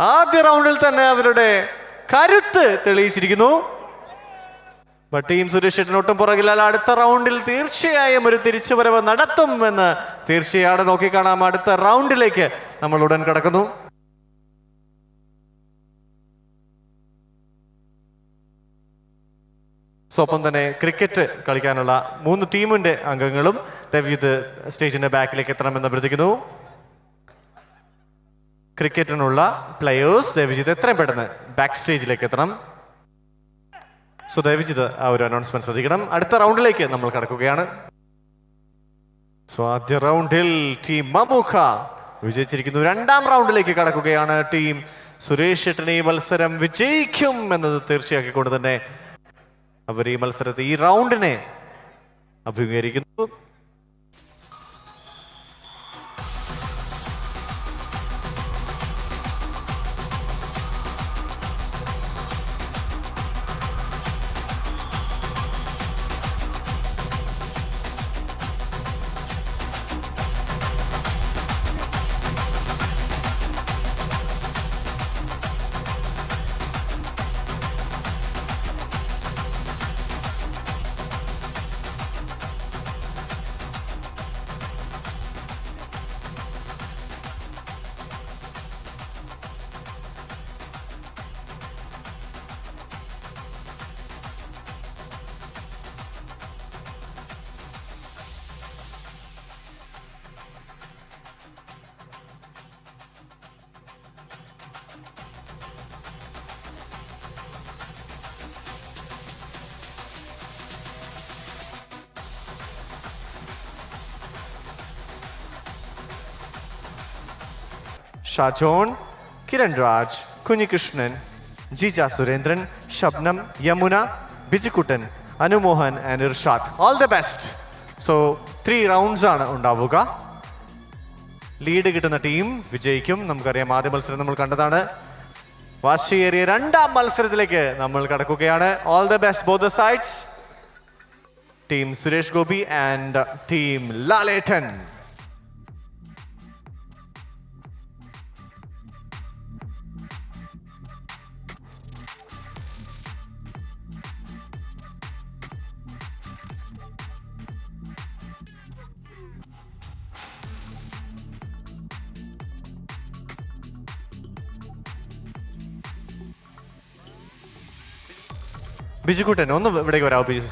ആദ്യ റൗണ്ടിൽ തന്നെ അവരുടെ കരുത്ത് തെളിയിച്ചിരിക്കുന്നു. ഭട്ടിയും സുരേഷ് ഒട്ടും പുറകിലല്ല. അടുത്ത റൗണ്ടിൽ തീർച്ചയായും ഒരു തിരിച്ചുവരവ് നടത്തും എന്ന് തീർച്ചയാണ് നോക്കിക്കാണാം. അടുത്ത റൗണ്ടിലേക്ക് നമ്മൾ ഉടൻ കടക്കുന്നു. സോ തന്നെ ക്രിക്കറ്റ് കളിക്കാനുള്ള മൂന്ന് ടീമിന്റെ അംഗങ്ങളും ദവ്യുത് സ്റ്റേജിന്റെ ബാക്കിലേക്ക് എത്തണമെന്ന് അഭ്യർത്ഥിക്കുന്നു. ക്രിക്കറ്റിനുള്ള പ്ലെയേഴ്സ് ദയവിജിത് എത്രയും പെട്ടെന്ന് ബാക്ക് സ്റ്റേജിലേക്ക് എത്തണം. സോ ദയവിജിത് ആ ഒരു അനൗൺസ്മെന്റ് ശ്രദ്ധിക്കണം. അടുത്ത റൗണ്ടിലേക്ക് നമ്മൾ കടക്കുകയാണ്. സോ ആദ്യ റൗണ്ടിൽ ടീം മമുഖ വിജയിച്ചിരിക്കുന്നു. രണ്ടാം റൗണ്ടിലേക്ക് കടക്കുകയാണ് ടീം സുരേഷ് ഷെട്ടിന് ഈ മത്സരം വിജയിക്കും എന്നത് തീർച്ചയാക്കിക്കൊണ്ട് തന്നെ അവർ ഈ മത്സരത്തെ ഈ റൗണ്ടിനെ അഭിമുഖീകരിക്കുന്നു. Shajon Kiran Raj Kunhikrishnan Jija Surendran Shabnam Yamuna Bijukuttan Anumohan and Irshad. All the best so three rounds ആണ് ഉണ്ടാവുക. ലീഡ് കിട്ടുന്ന ടീം വിജയിക്കും. നമുക്കറിയാം ആദ്യ മത്സരം നമ്മൾ കണ്ടതാണ്. വാശിയേറിയ രണ്ടാം മത്സരത്തിലേക്ക് നമ്മൾ കടക്കുകയാണ്. All the best both the sides team Suresh Gopi and team Lalettan Bijukuttan ഒന്ന് ഇവിടേക്ക് വരാമോ Biju?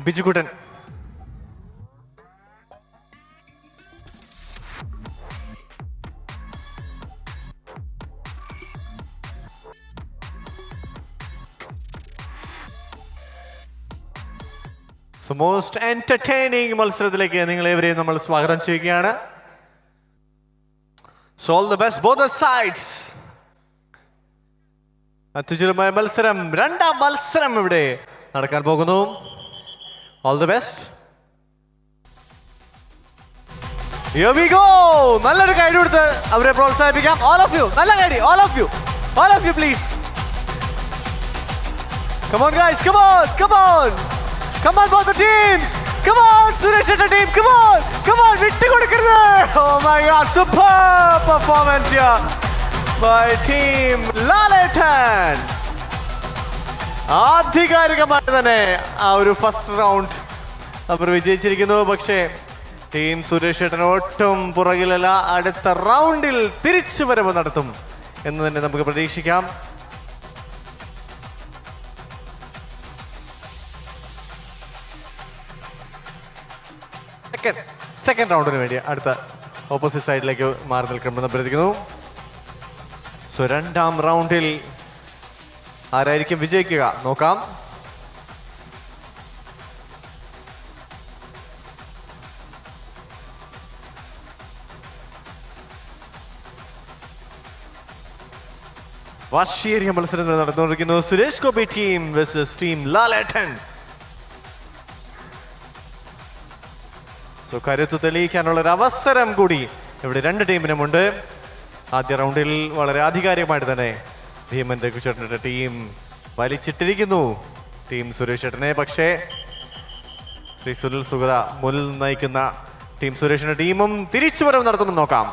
Bijukuttan so most entertaining മത്സരത്തിലേക്ക് നിങ്ങൾ ഏവരെയും നമ്മൾ സ്വാഗതം ചെയ്യുകയാണ്. So all the best both sides അത്യുചിതമായ മത്സരം. രണ്ടാം മത്സരം ഇവിടെ നടക്കാൻ പോകുന്നു. ഓൾ ദി ബെസ്റ്റ് ഗോ നല്ലൊരു കൈഡ് കൊടുത്ത് അവരെ പ്രോത്സാഹിപ്പിക്കാം. ഓൾ ഓഫ് യു നല്ല കൈഡി all of you all of you please come on guys come on come on come on both the teams come on Suresh come team come on come on വിട്ടു കൊടുക്കരുത് ഓ my God super performance here by team Lalettan. ആധികാരികമായി തന്നെ ആ ഒരു first round അവർ വിജയിച്ചിരിക്കുന്നു. പക്ഷേ team Suresh ഏട്ടൻ ഒട്ടും പുറകിലല്ല അടുത്ത റൗണ്ടിൽ തിരിച്ചു വരവ് നടത്തും എന്ന് തന്നെ നമുക്ക് പ്രതീക്ഷിക്കാം. സെക്കൻഡ് സെക്കൻഡ് റൗണ്ടിന് വേണ്ടി അടുത്ത ഓപ്പോസിറ്റ് സൈഡിലേക്ക് മാറി നിൽക്കണമെന്ന് അഭ്യർത്ഥിക്കുന്നു. സോ രണ്ടാം റൗണ്ടിൽ ആരായിരിക്കും വിജയിക്കുക? നോക്കാം. വാശിയേറിയ മത്സരങ്ങൾ നടന്നുകൊണ്ടിരിക്കുന്നു. Suresh Gopi team versus team Lalettan. So തെളിയിക്കാനുള്ള ഒരു അവസരം കൂടി ഇവിടെ രണ്ട് ടീമിനുമുണ്ട് ആദ്യ റൗണ്ടിൽ വളരെ ആധികാരികമായിട്ട് തന്നെ ഭീമൻ രഘുചേട്ടന്റെ ടീം വലിച്ചിട്ടിരിക്കുന്നു. ടീം സുരേഷ് ചേട്ടനെ പക്ഷേ ശ്രീ സുനിൽ സുഗത മുന്നിൽ നയിക്കുന്ന ടീം സുരേഷിന്റെ ടീമും തിരിച്ചുവരവ് നടത്തുമെന്ന് നോക്കാം.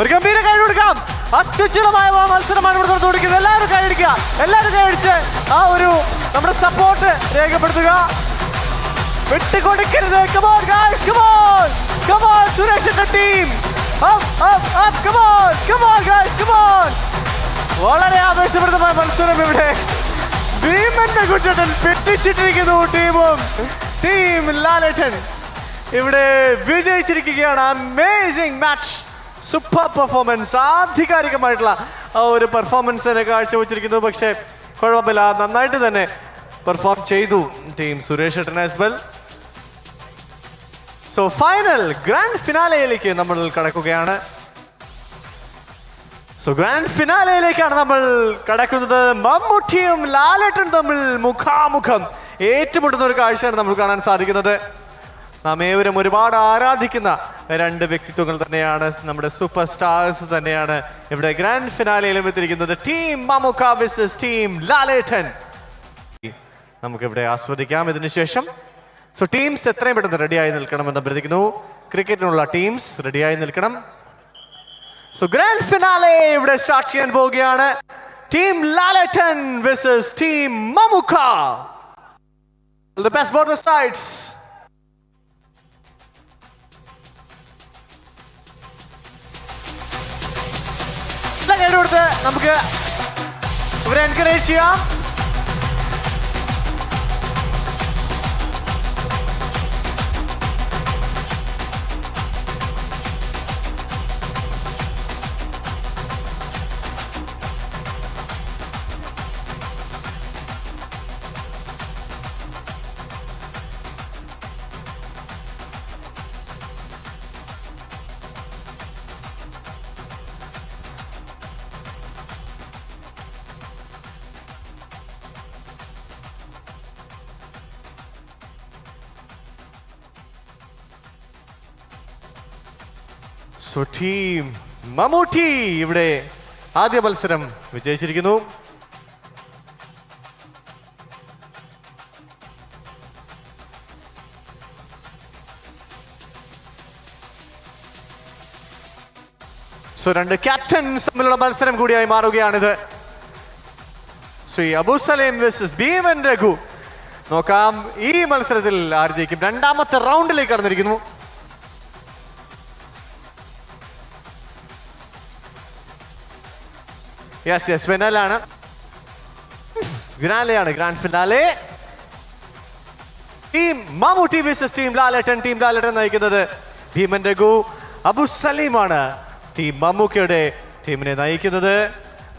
ഒരു ഗംഭീര കൈ കൊടുക്കാം അത്യുജ്വലമായ ആ മത്സരമാണ് ഇവിടെ നടന്നുകൊണ്ടിരിക്കുന്നത്. എല്ലാവരും കൈയടിക്കുക എല്ലാവരും കൈയടിച്ച് ആ ഒരു നമ്മുടെ സപ്പോർട്ട് രേഖപ്പെടുത്തുക. വിട്ടുകൊടുക്കരുത്. Come on guys come on come on സുരേഷിന്റെ team come on come on guys come on വളരെ ആവേശപ്രദമായ മത്സരം ഇവിടെ. ഭീമന്റെ കുച്ചട്ടൻ പെട്ടിച്ചിട്ടിരിക്കുന്നു ടീമും. ടീം ലാലേട്ടൻ ഇവിടെ വിജയിച്ചിരിക്കുകയാണ്. അമേസിംഗ് മാച്ച് സൂപ്പർ പെർഫോമൻസ് ആധികാരികമായിട്ടുള്ള ഒരു പെർഫോമൻസ് തന്നെ കാഴ്ചവെച്ചിരിക്കുന്നു. പക്ഷേ കുഴപ്പമില്ല. നന്നായിട്ട് തന്നെ പെർഫോം ചെയ്തു ടീം സുരേഷ് ഏട്ടൻ as well so final grand ഫിനാലയിലേക്ക് നമ്മൾ കടക്കുകയാണ്. സോ ഗ്രാൻഡ് ഫിനാലയിലേക്കാണ് നമ്മൾ കടക്കുന്നത്. മമ്മൂട്ടിയും ലാലേട്ടൻ തമ്മിൽ മുഖാമുഖം ഏറ്റുമുട്ടുന്ന ഒരു കാഴ്ചയാണ് നമ്മൾ കാണാൻ സാധിക്കുന്നത്. നാം ഏവരും ഒരുപാട് ആരാധിക്കുന്ന രണ്ട് വ്യക്തിത്വങ്ങൾ തന്നെയാണ്. നമ്മുടെ സൂപ്പർ സ്റ്റാർസ് തന്നെയാണ് ഇവിടെ ഗ്രാൻഡ് ഫിനാലയിലും എത്തിയിരിക്കുന്നത്. Team Mammukka versus team Lalettan നമുക്കിവിടെ ആസ്വദിക്കാം ഇതിനുശേഷം. സോ ടീംസ് എത്രയും പെട്ടെന്ന് റെഡിയായി നിൽക്കണമെന്ന് അഭ്യർത്ഥിക്കുന്നു. ക്രിക്കറ്റിനുള്ള ടീംസ് റെഡിയായി നിൽക്കണം. സോ ഗ്രാൻഡ് ഫിനാലെ ഇവിടെ സ്റ്റാർട്ട് ചെയ്യാൻ പോവുകയാണ്. Team Lalettan versus team Mammukka the best both the sides കൊടുത്ത് നമുക്ക് ഇവരെ എൻകറേജ് ചെയ്യാം. സോ ടീം മമ്മൂട്ടി ഇവിടെ ആദ്യ മത്സരം വിജയിച്ചിരിക്കുന്നു. സോ രണ്ട് ക്യാപ്റ്റൻസ് തമ്മിലുള്ള മത്സരം കൂടിയായി മാറുകയാണിത്. ശ്രീ അബു സലേം വേഴ്സസ് ഭീമൻ രഘു. നോക്കാം ഈ മത്സരത്തിൽ ആർ ജയിക്കും രണ്ടാമത്തെ റൗണ്ടിലേക്ക് കടന്നിരിക്കുന്നു. യെസ് യെസ് ഫിനാലാണ് ഫിനാലെയാണ് grand finale team Mammootty versus team Lalettan team Lalettan നയിക്കുന്നത് ഭീമൻ രഘു അബു സലീമാണ് ടീം മമ്മൂക്കയുടെ ടീമിനെ നയിക്കുന്നത്.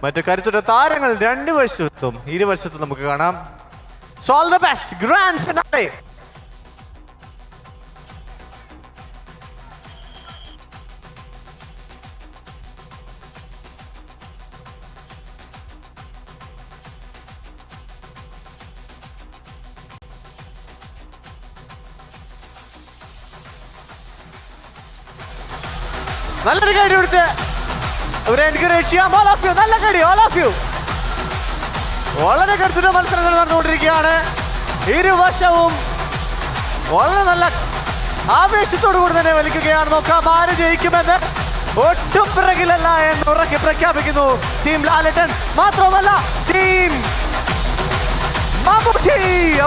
മറ്റു കരുത്തുറ്റ താരങ്ങൾ രണ്ട് വശത്തും ഇരുവശത്തും നമുക്ക് കാണാം. So all the best grand finale നല്ലൊരു കടി കൊടുത്ത്. അവരെ എൻകറേജ് ചെയ്യാം ഓൾ ഓഫ് യു നല്ല കടി ഓൾ ഓഫ് യു വളരെ കരുത്തുറ്റ മത്സരങ്ങൾ നടന്നുകൊണ്ടിരിക്കുകയാണ്. ഇരുവശവും വളരെ നല്ല ആവേശത്തോടു കൂടി തന്നെ വലിക്കുകയാണ്. നോക്കാം ആര് ജയിക്കുമെന്ന്. ഒട്ടും പിറകിലല്ല എന്ന് ഉറക്കി പ്രഖ്യാപിക്കുന്നു. ടീം ലാലട്ടൻ മാത്രമല്ല ടീം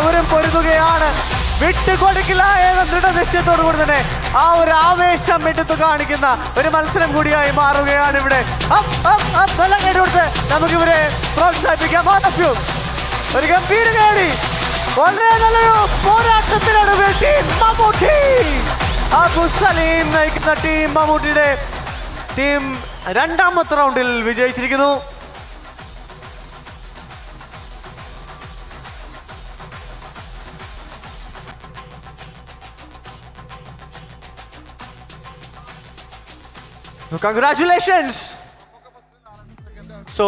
അവരും പൊരുതുകയാണ്. വിട്ടുകൊടുക്കില്ല എന്ന ദൃഢനിശ്ചയത്തോടു കൂടി തന്നെ ആ ഒരു ആവേശം എടുത്തു കാണിക്കുന്ന ഒരു മത്സരം കൂടിയായി മാറുകയാണ് ഇവിടെ Up, up, up. നല്ല കൈ കൊടുത്ത് നമുക്ക് ഇവരെ പ്രോത്സാഹിപ്പിക്കാം. ഒരു ഗംഭീര കേടി വളരെ നല്ലൊരു പോരാട്ടത്തിലാണ് ടീം മമ്മൂട്ടി അബു സലീം നയിക്കുന്ന ടീം മമ്മൂട്ടിയുടെ ടീം രണ്ടാമത്തെ റൗണ്ടിൽ വിജയിച്ചിരിക്കുന്നു congratulations so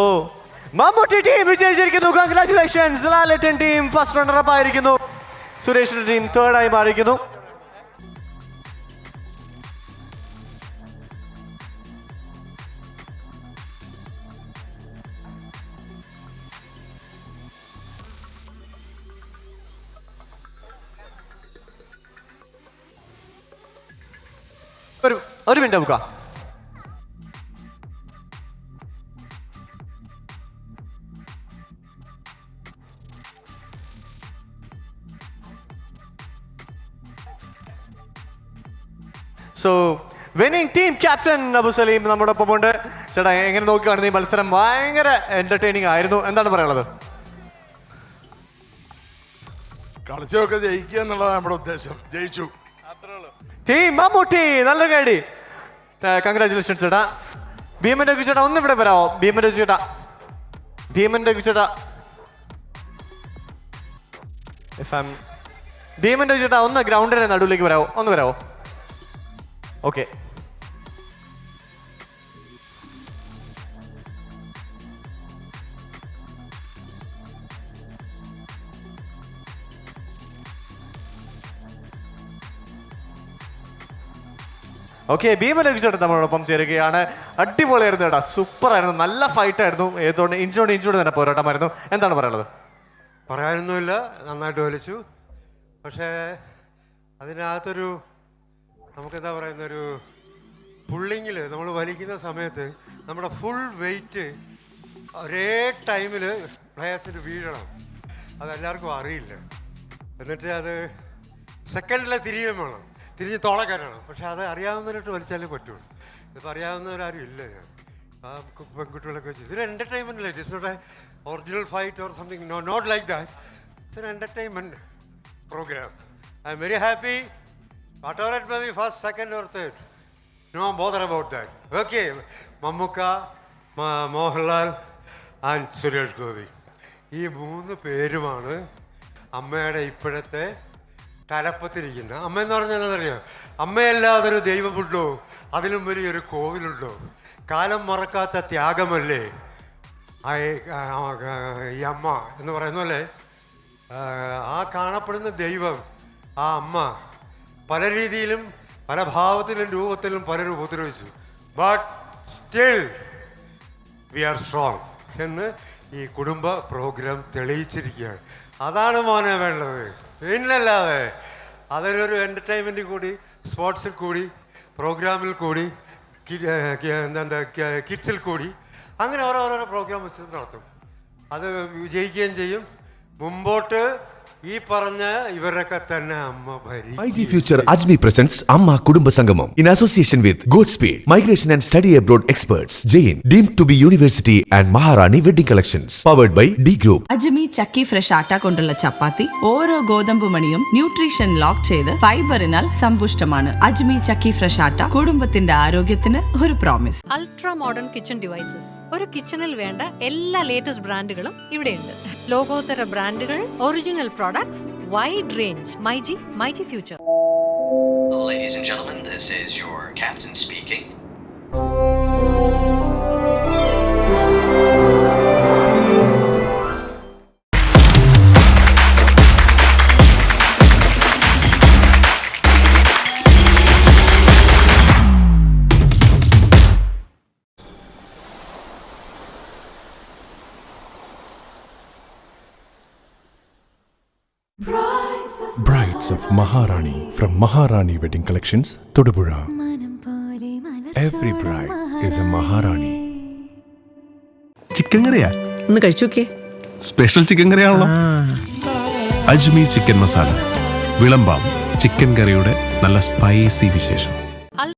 Mammootty team വിജയിച്ചിരിക്കുന്നു. Congratulations Lalettan team first runner up ആയിരിക്കുന്നു. സുരേഷിന്റെ ടീം തേർഡ് ആയി മാറിയിരിക്കുന്നു. ഒരു ഒരു മിനിറ്റ് നോക്കാം so winning team captain Abu Salim നമ്മുടെ ഒപ്പം ഉണ്ട്. ചേട്ടാ എങ്ങനെ നോക്കുകയാണെങ്കിൽ ഈ മത്സരം? ഭയങ്കര എന്റർടൈനിങ് ആയിരുന്നു. എന്താണ് പറയാനുള്ളത്? കളിച്ചൊക്കെ ജയിക്കുക എന്നുള്ളതാണ് നമ്മുടെ ഉദ്ദേശം. ജയിച്ചു. ടീം മമ്മൂട്ടി നല്ല കേടി കൺഗ്രാചുലേഷൻസ് ചേട്ടാ. ഭീമന്റെ രഘു ചേട്ടാ ഒന്ന് ഇവിടെ വരാമോ ഭീമന്റെ രഘു ചേട്ടാ. ഭീമന്റെ രഘു ചേട്ടാ. If I'm- ഭീമന്റെ രഘു ചേട്ടാ ഒന്ന് ഗ്രൗണ്ടിന്റെ നടുവിലേക്ക് വരാമോ ഒന്ന് വരാമോ ഓക്കെ ഓക്കെ ഭീമലഘു ചേട്ടൻ നമ്മളോടൊപ്പം ചേരുകയാണ്. അടിപൊളിയായിരുന്നു കേട്ടോ. സൂപ്പർ ആയിരുന്നു നല്ല ഫൈറ്റ് ആയിരുന്നു ഏതോണ്ട് ഇഞ്ചോട് ഇഞ്ചോട് തന്നെ പോരാട്ടമായിരുന്നു. എന്താണ് പറയുന്നത് പറയാനൊന്നുമില്ല. നന്നായിട്ട് വലിച്ചു. പക്ഷേ അതിനകത്തൊരു നമുക്കെന്താ പറയുന്ന ഒരു പുള്ളിങ്ങിൽ നമ്മൾ വലിക്കുന്ന സമയത്ത് നമ്മുടെ ഫുൾ വെയിറ്റ് ഒരേ ടൈമിൽ പ്ലേയേഴ്സിന് വീഴണം. അതെല്ലാവർക്കും അറിയില്ല. എന്നിട്ട് അത് സെക്കൻഡിലെ തിരിയും വേണം. തിരിഞ്ഞ് തോളക്കരണം പക്ഷെ അത് അറിയാവുന്നവരായിട്ട് വലിച്ചാലേ പറ്റുള്ളൂ. ഇതിപ്പോൾ അറിയാവുന്നവരാരും ഇല്ല ഞാൻ. ആ പെൺകുട്ടികളൊക്കെ വെച്ച്. ഇതൊരു എന്റർടൈൻമെന്റ് അല്ലേ? Not original fight or something no not like that it's an entertainment program I'm very happy what it may be, first, second, or third. No bother about that. Okay, മ- മോഹൻലാൽ ആൻഡ് സുരേഷ് ഗോപി ഈ മൂന്ന് പേരുമാണ് അമ്മയുടെ ഇപ്പോഴത്തെ തലപ്പത്തിരിക്കുന്ന അമ്മ എന്ന് പറഞ്ഞാൽ എന്താണെന്നറിയോ? അമ്മയല്ലാതൊരു ദൈവമുണ്ടോ? അതിലും വലിയൊരു കോവിലുണ്ടോ? കാലം മറക്കാത്ത ത്യാഗമല്ലേ? ഈ- അമ്മ എന്ന് പറയുന്ന പോലെ ആ കാണപ്പെടുന്ന ദൈവം ആ അമ്മ പല രീതിയിലും പല ഭാവത്തിലും രൂപത്തിലും പലരും ഉപദ്രവിച്ചു. But still we are strong എന്ന് ഈ കുടുംബ പ്രോഗ്രാം തെളിയിച്ചിരിക്കുകയാണ്. അതാണ് മോനെ വേണ്ടത്. പിന്നല്ലാതെ അതൊരു എന്റർടൈൻമെന്റ് കൂടി സ്പോർട്സിൽ കൂടി പ്രോഗ്രാമിൽ കൂടി എന്താ കിറ്റ്സിൽ കൂടി അങ്ങനെ ഓരോരോ പ്രോഗ്രാം വെച്ച് നടത്തും. അത് വിജയിക്കുകയും ചെയ്യും. മുമ്പോട്ട് ഈ പറഞ്ഞ ഇവരൊക്കെ തന്നെ അമ്മ future അജ്മി presence Amma Kudumba Sangamam in association with good speed migration and study abroad experts Jain deemed to be university and Maharani wedding collections powered by D group Ajmi chakki fresh atta കൊണ്ടുള്ള ചപ്പാത്തി ഓരോ ഗോതമ്പ് nutrition lock ചെയ്ത് ഫൈബറിനാൽ സമ്പുഷ്ടമാണ്. അജ്മി ചക്കി fresh ആട്ട കുടുംബത്തിന്റെ ആരോഗ്യത്തിന് ഒരു promise ultra modern kitchen devices ഒരു കിച്ചണിൽ വേണ്ട എല്ലാ ലേറ്റസ്റ്റ് ബ്രാൻഡുകളും ഇവിടെയുണ്ട്. ലോകോത്തര ബ്രാൻഡുകൾ original products wide range MyG MyG future Ladies and gentlemen, this is your captain speaking. Brides of Maharani from Maharani Wedding Collections, Todupuzha. Every bride is a Maharani. Chicken കറിയാ ഒന്ന് കഴിച്ചു നോക്കിയേ സ്പെഷ്യൽ ചിക്കൻ കറിയാണല്ലോ Ajmi chicken masala വിളമ്പാം chicken കറിയുടെ നല്ല spicy വിശേഷം